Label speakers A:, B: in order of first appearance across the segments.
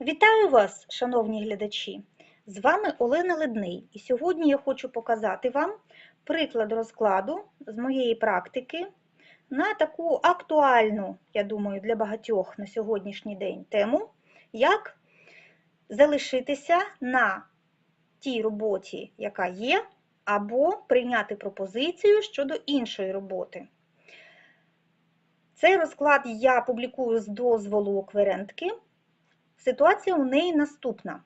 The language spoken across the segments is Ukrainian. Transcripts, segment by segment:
A: Вітаю вас, шановні глядачі! З вами Олена Ледний, і сьогодні я хочу показати вам приклад розкладу з моєї практики на таку актуальну, я думаю, для багатьох на сьогоднішній день тему, як залишитися на тій роботі, яка є, або прийняти пропозицію щодо іншої роботи. Цей розклад я публікую з дозволу кверентки. Ситуація у неї наступна.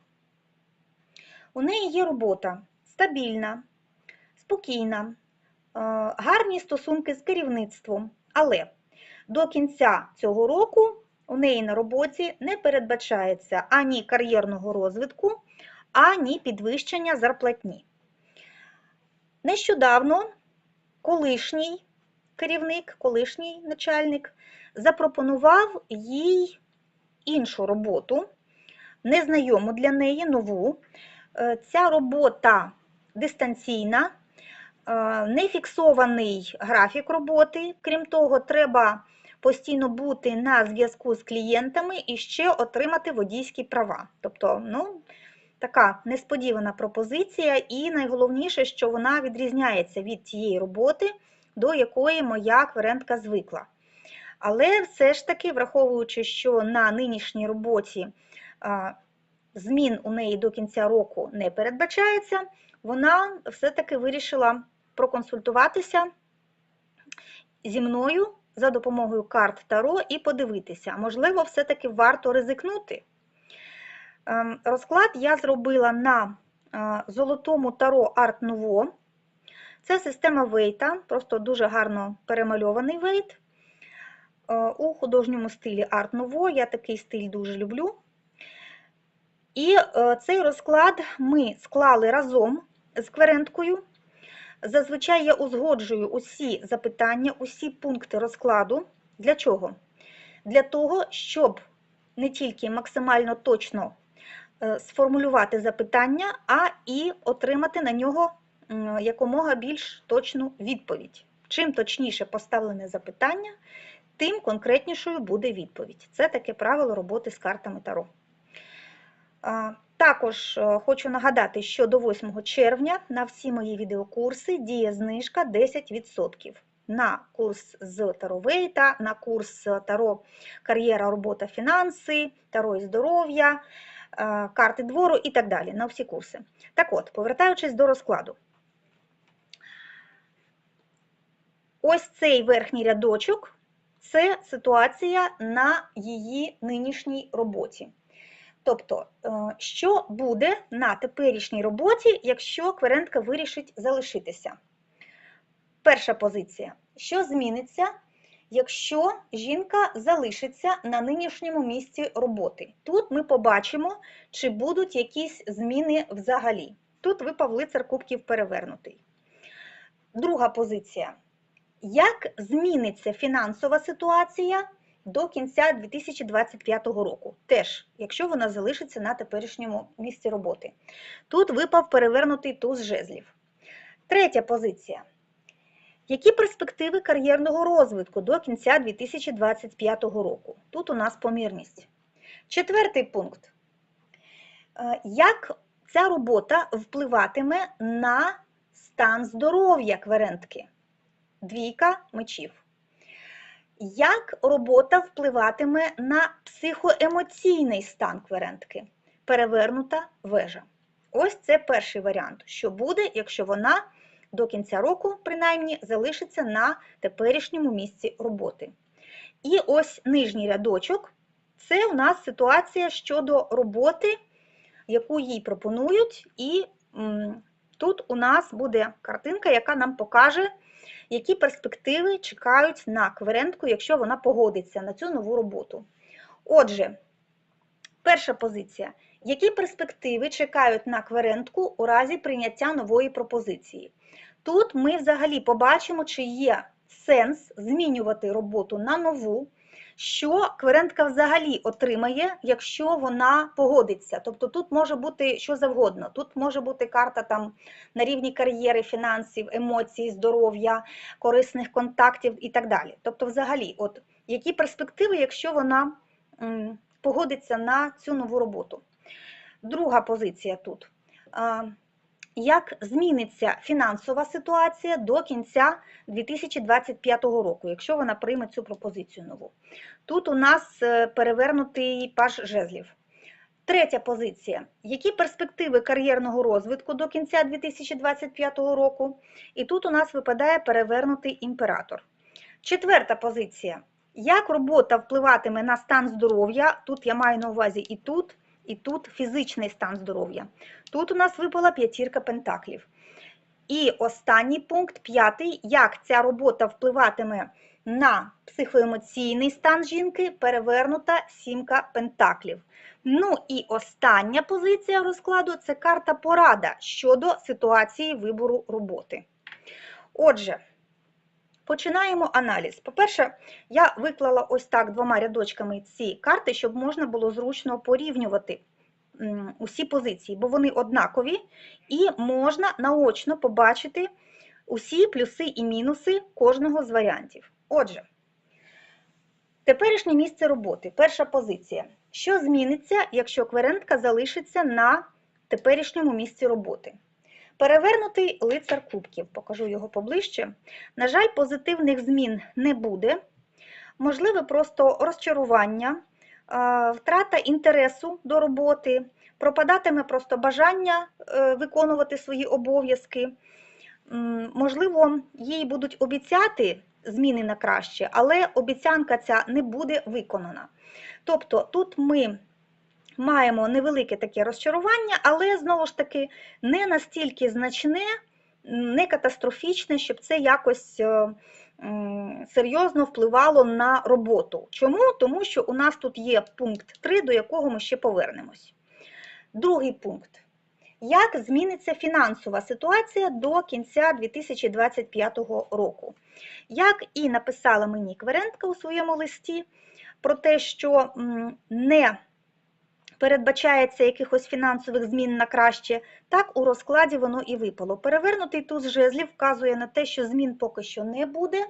A: У неї є робота стабільна, спокійна, е, гарні стосунки з керівництвом, але до кінця цього року у неї на роботі не передбачається ані кар'єрного розвитку, ані підвищення зарплатні. Нещодавно колишній керівник, колишній начальник запропонував їй іншу роботу, незнайому для неї нову. Е, Ця робота дистанційна, е, не фіксований графік роботи. Крім того, треба постійно бути на зв'язку з клієнтами і ще отримати водійські права. Тобто, ну, така несподівана пропозиція, і найголовніше, що вона відрізняється від тієї роботи, до якої моя кверентка звикла. Але все ж таки, враховуючи, що на нинішній роботі змін у неї до кінця року не передбачається, вона все-таки вирішила проконсультуватися зі мною за допомогою карт Таро і подивитися, можливо, все-таки варто ризикнути. Ем, розклад я зробила на золотому таро Art Nouveau. Це система Вейта, просто дуже гарно перемальований вейт. Е, у художньому стилі Nouveau. Я такий стиль дуже люблю. І е, цей розклад ми склали разом з кверенткою. Зазвичай я узгоджую усі запитання, усі пункти розкладу. Для чого? Для того, щоб не тільки максимально точно е, сформулювати запитання, а і отримати на нього якомога більш точну відповідь. Чим точніше поставлене запитання, тим конкретнішою буде відповідь. Це таке правило роботи з картами Таро. Також е, хочу нагадати, що до 8 червня на всі мої відеокурси діє знижка 10%. На курс з Таро Вейта, на курс Таро кар'єра, робота, фінанси, Таро і здоров'я, е, карти двору і так далі. На всі курси. Так от, повертаючись до розкладу. Ось цей верхній рядочок це ситуація на її нинішній роботі. Тобто, е, що буде на теперішній роботі, якщо кверентка вирішить залишитися? Перша позиція. Що зміниться, якщо жінка залишиться на нинішньому місці роботи? Тут ми побачимо, чи будуть якісь зміни взагалі. Тут випав лицар кубків перевернутий. Друга позиція. Як зміниться фінансова ситуація до кінця 2025 року? Теж, якщо вона залишиться на теперішньому місці роботи. Тут випав перевернутий туз жезлів. Третя позиція. Які перспективи кар'єрного розвитку до кінця 2025 року? Тут у нас помірність. Четвертий пункт. Е, як ця робота впливатиме на стан здоров'я кверентки? Двійка мечів. Як робота впливатиме на психоемоційний стан кверентки? Перевернута вежа. Ось це перший варіант, що буде, якщо вона до кінця року, принаймні, залишиться на теперішньому місці роботи. І ось нижній рядочок це у нас ситуація щодо роботи, яку їй пропонують, і тут у нас буде картинка, яка нам покаже які перспективи чекають на кверентку, якщо вона погодиться на цю нову роботу. Отже, перша позиція. Які перспективи чекають на кверентку у разі прийняття нової пропозиції? Тут ми взагалі побачимо, чи є сенс змінювати роботу на нову що кверентка взагалі отримає, якщо вона погодиться. Тобто тут може бути що завгодно. Тут може бути карта там на рівні кар'єри, фінансів, емоцій, здоров'я, корисних контактів і так далі. Тобто, взагалі, от які перспективи, якщо вона погодиться на цю нову роботу. Друга позиція тут. Як зміниться фінансова ситуація до кінця 2025 року, якщо вона прийме цю пропозицію нову? Тут у нас е, перевернутий паж жезлів. Третя позиція. Які перспективи кар'єрного розвитку до кінця 2025 року? І тут у нас випадає перевернутий імператор. Четверта позиція. Як робота впливатиме на стан здоров'я? Тут я маю на увазі і тут, і тут фізичний стан здоров'я. Тут у нас випала п'ятірка пентаклів. І останній пункт, п'ятий, як ця робота впливатиме на психоемоційний стан жінки, перевернута сімка пентаклів. Ну і остання позиція розкладу це карта порада щодо ситуації вибору роботи. Отже, починаємо аналіз. По-перше, я виклала ось так двома рядочками ці карти, щоб можна було зручно порівнювати усі позиції, бо вони однакові, і можна наочно побачити усі плюси і мінуси кожного з варіантів. Отже, теперішнє місце роботи. Перша позиція. Що зміниться, якщо кверентка залишиться на теперішньому місці роботи? Перевернутий лицар кубків, покажу його поближче. На жаль, позитивних змін не буде. Можливе просто розчарування, втрата інтересу до роботи, пропадатиме просто бажання е, виконувати свої обов'язки. Можливо, їй будуть обіцяти зміни на краще, але обіцянка ця не буде виконана. Тобто тут ми маємо невелике таке розчарування, але знову ж таки не настільки значне, не катастрофічне, щоб це якось е, серйозно впливало на роботу. Чому? Тому що у нас тут є пункт 3, до якого ми ще повернемось. Другий пункт. Як зміниться фінансова ситуація до кінця 2025 року? Як і написала мені Кверентка у своєму листі про те, що не передбачається якихось фінансових змін на краще, так у розкладі воно і випало. Перевернутий туз жезлів вказує на те, що змін поки що не буде.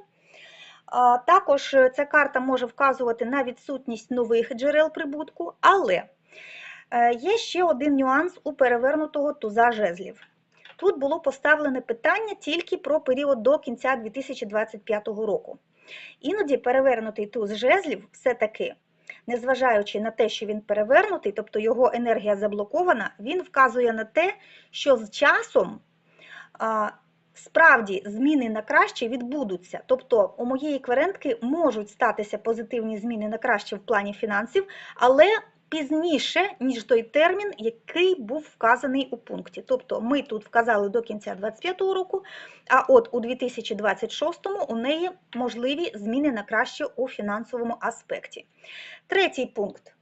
A: Також ця карта може вказувати на відсутність нових джерел прибутку, але е, є ще один нюанс у перевернутого туза жезлів. Тут було поставлене питання тільки про період до кінця 2025 року. Іноді перевернутий туз жезлів все-таки, незважаючи на те, що він перевернутий, тобто його енергія заблокована, він вказує на те, що з часом справді зміни на краще відбудуться. Тобто у моєї кверентки можуть статися позитивні зміни на краще в плані фінансів, але пізніше, ніж той термін, який був вказаний у пункті. Тобто ми тут вказали до кінця 2025 року, а от у 2026 у неї можливі зміни на краще у фінансовому аспекті. Третій пункт.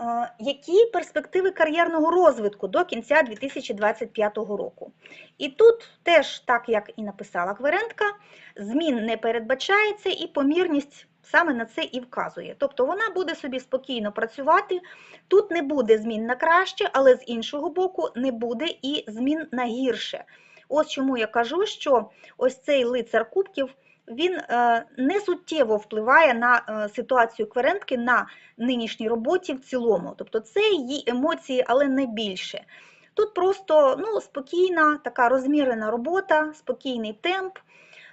A: Е, Які перспективи кар'єрного розвитку до кінця 2025 року? І тут теж, так як і написала Кверентка, змін не передбачається і помірність саме на це і вказує. Тобто вона буде собі спокійно працювати, тут не буде змін на краще, але з іншого боку не буде і змін на гірше. Ось чому я кажу, що ось цей лицар кубків він е, не суттєво впливає на е, ситуацію кверентки на нинішній роботі в цілому. Тобто це її емоції, але не більше. Тут просто ну, спокійна, така розмірена робота, спокійний темп,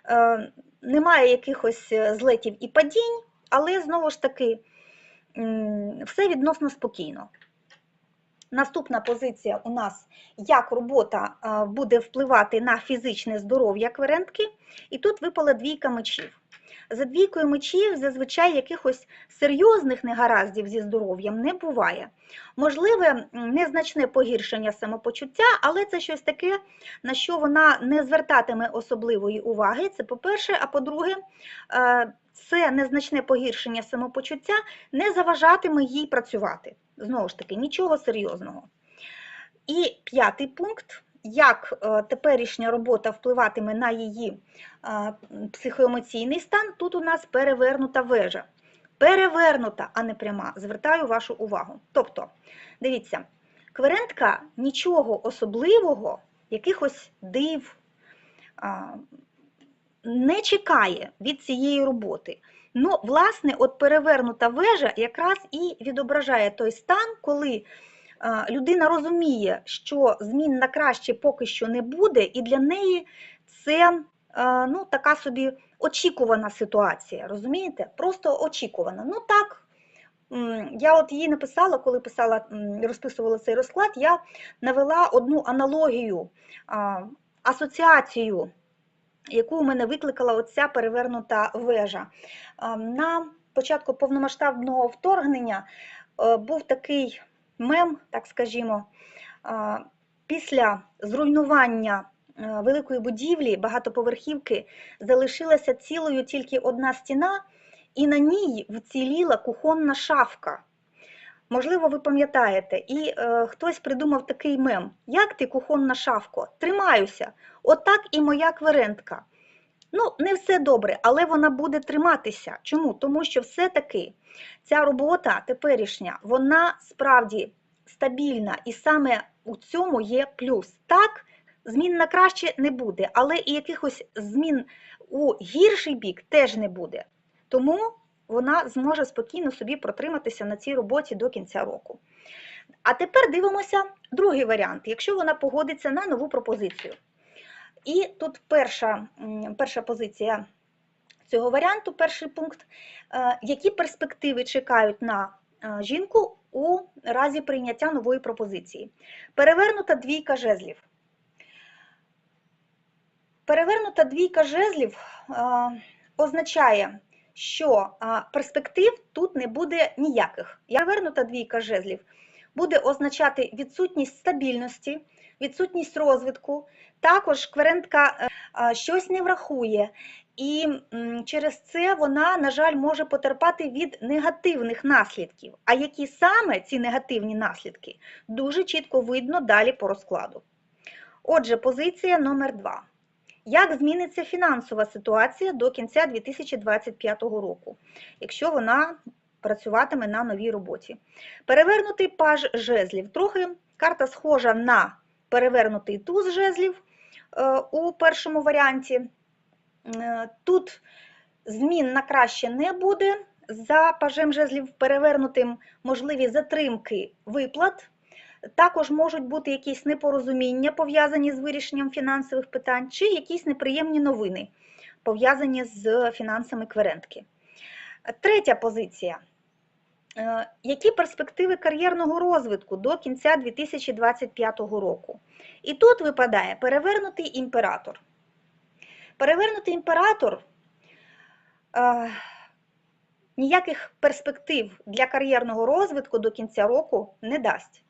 A: е, немає якихось злетів і падінь, але знову ж таки все відносно спокійно. Наступна позиція у нас, як робота буде впливати на фізичне здоров'я кверентки, і тут випала двійка мечів. За двійкою мечів зазвичай якихось серйозних негараздів зі здоров'ям не буває. Можливе незначне погіршення самопочуття, але це щось таке, на що вона не звертатиме особливої уваги. Це по-перше, а по-друге, е, це незначне погіршення самопочуття не заважатиме їй працювати. Знову ж таки, нічого серйозного. І п'ятий пункт. Як е, теперішня робота впливатиме на її е, психоемоційний стан, тут у нас перевернута вежа. Перевернута, а не пряма. Звертаю вашу увагу. Тобто, дивіться, кверентка нічого особливого, якихось див не чекає від цієї роботи. Ну, власне, от перевернута вежа якраз і відображає той стан, коли е, людина розуміє, що змін на краще поки що не буде, і для неї це е, ну, така собі очікувана ситуація. Розумієте? Просто очікувана. Ну так. Я от її написала, коли писала, розписувала цей розклад, я навела одну аналогію, асоціацію, яку у мене викликала оця перевернута вежа. На початку повномасштабного вторгнення е, був такий мем, так скажімо, після зруйнування е, великої будівлі, багатоповерхівки, залишилася цілою тільки одна стіна, і на ній вціліла кухонна шафка. Можливо, ви пам'ятаєте, і е, хтось придумав такий мем: Як ти, кухонна шафко? Тримаюся. Отак і моя кверентка. Ну, не все добре, але вона буде триматися. Чому? Тому що все-таки ця робота теперішня, вона справді стабільна, і саме у цьому є плюс. Так, змін на краще не буде, але і якихось змін у гірший бік теж не буде. Тому вона зможе спокійно собі протриматися на цій роботі до кінця року. А тепер дивимося другий варіант, якщо вона погодиться на нову пропозицію. І тут перша, перша позиція цього варіанту, перший пункт, е, які перспективи чекають на е, жінку у разі прийняття нової пропозиції. Перевернута двійка жезлів. Перевернута двійка жезлів е, означає, що перспектив тут не буде ніяких. Перевернута двійка жезлів буде означати відсутність стабільності, відсутність розвитку. Також кверентка е, щось не врахує, і через це вона, на жаль, може потерпати від негативних наслідків. А які саме ці негативні наслідки, дуже чітко видно далі по розкладу. Отже, позиція номер 2. Як зміниться фінансова ситуація до кінця 2025 року, якщо вона працюватиме на новій роботі? Перевернутий паж жезлів. Трохи карта схожа на перевернутий туз жезлів е, у першому варіанті. Е, Тут змін на краще не буде. За пажем жезлів перевернутим можливі затримки виплат. Також можуть бути якісь непорозуміння, пов'язані з вирішенням фінансових питань, чи якісь неприємні новини, пов'язані з фінансами кверентки. Третя позиція. Е, Які перспективи кар'єрного розвитку до кінця 2025 року? І тут випадає перевернутий імператор. Перевернутий імператор е, ніяких перспектив для кар'єрного розвитку до кінця року не дасть.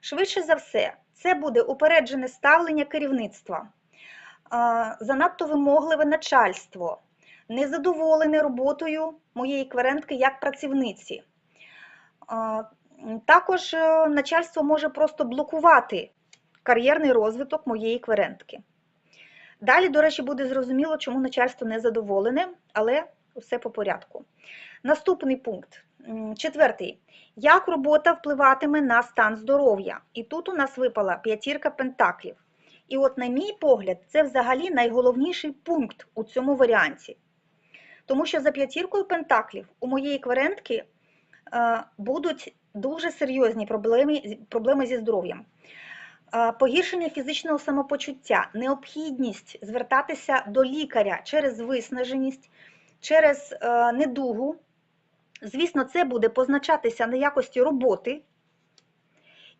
A: Швидше за все, це буде упереджене ставлення керівництва, занадто вимогливе начальство, незадоволене роботою моєї кверентки як працівниці. Також е, начальство може просто блокувати кар'єрний розвиток моєї кверентки. Далі, до речі, буде зрозуміло, чому начальство не задоволене, але все по порядку. Наступний пункт, четвертий. Як робота впливатиме на стан здоров'я? І тут у нас випала п'ятірка пентаклів. І от, на мій погляд, це взагалі найголовніший пункт у цьому варіанті. Тому що за п'ятіркою пентаклів у моєї кверентки е, будуть дуже серйозні проблеми, проблеми зі здоров'ям. Е, Погіршення фізичного самопочуття, необхідність звертатися до лікаря через виснаженість, через е, недугу. Звісно, це буде позначатися на якості роботи.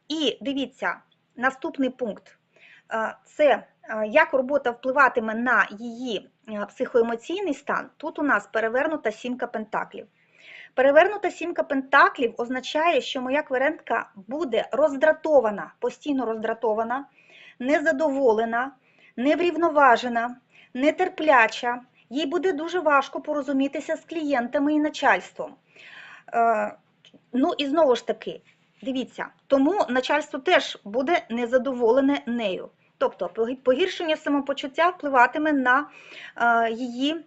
A: І дивіться, наступний пункт е, це е, як робота впливатиме на її е, психоемоційний стан. Тут у нас перевернута сімка пентаклів. Перевернута сімка пентаклів означає, що моя кверентка буде роздратована, постійно роздратована, незадоволена, неврівноважена, нетерпляча. Їй буде дуже важко порозумітися з клієнтами і начальством. Е, Ну і знову ж таки, дивіться, тому начальство теж буде незадоволене нею. Тобто погіршення самопочуття впливатиме на е, її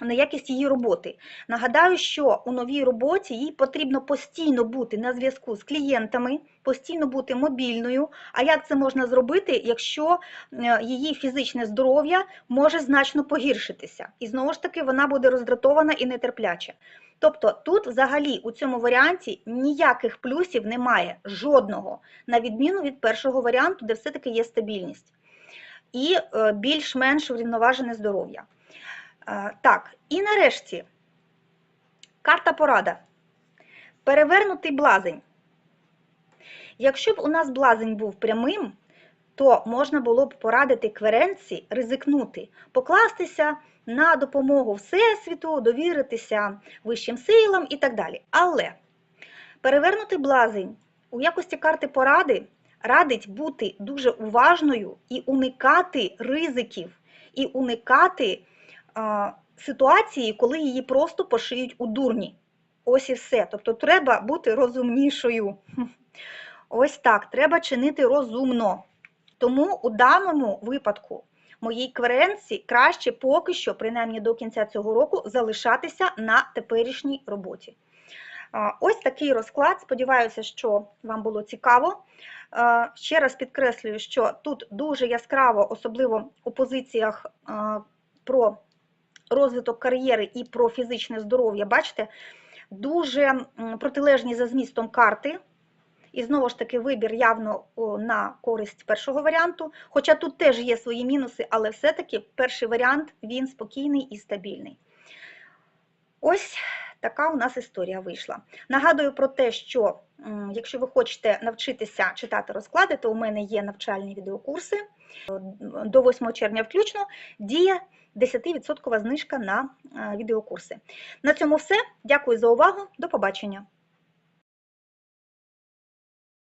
A: на якість її роботи. Нагадаю, що у новій роботі їй потрібно постійно бути на зв'язку з клієнтами, постійно бути мобільною. А як це можна зробити, якщо е, її фізичне здоров'я може значно погіршитися? І знову ж таки вона буде роздратована і нетерпляча. Тобто тут взагалі у цьому варіанті ніяких плюсів немає, жодного, на відміну від першого варіанту, де все-таки є стабільність і е, більш-менш врівноважене здоров'я. Е, Так, і нарешті карта порада. Перевернутий блазень. Якщо б у нас блазень був прямим, то можна було б порадити кверенці ризикнути, покластися на допомогу Всесвіту, довіритися вищим силам і так далі. Але перевернутий блазень у якості карти поради радить бути дуже уважною і уникати ризиків, і уникати а, ситуації, коли її просто пошиють у дурні. Ось і все. Тобто треба бути розумнішою. Ось так, треба чинити розумно. Тому у даному випадку моїй кверенці краще поки що, принаймні до кінця цього року, залишатися на теперішній роботі. Ось такий розклад. Сподіваюся, що вам було цікаво. Ще раз підкреслюю, що тут дуже яскраво, особливо у позиціях про розвиток кар'єри і про фізичне здоров'я, бачите, дуже протилежні за змістом карти. І знову ж таки вибір явно на користь першого варіанту. Хоча тут теж є свої мінуси, але все-таки перший варіант він спокійний і стабільний. Ось така у нас історія вийшла. Нагадую про те, що якщо ви хочете навчитися читати розклади, то у мене є навчальні відеокурси до 8 червня включно діє 10% знижка на е, відеокурси. На цьому все. Дякую за увагу. До побачення.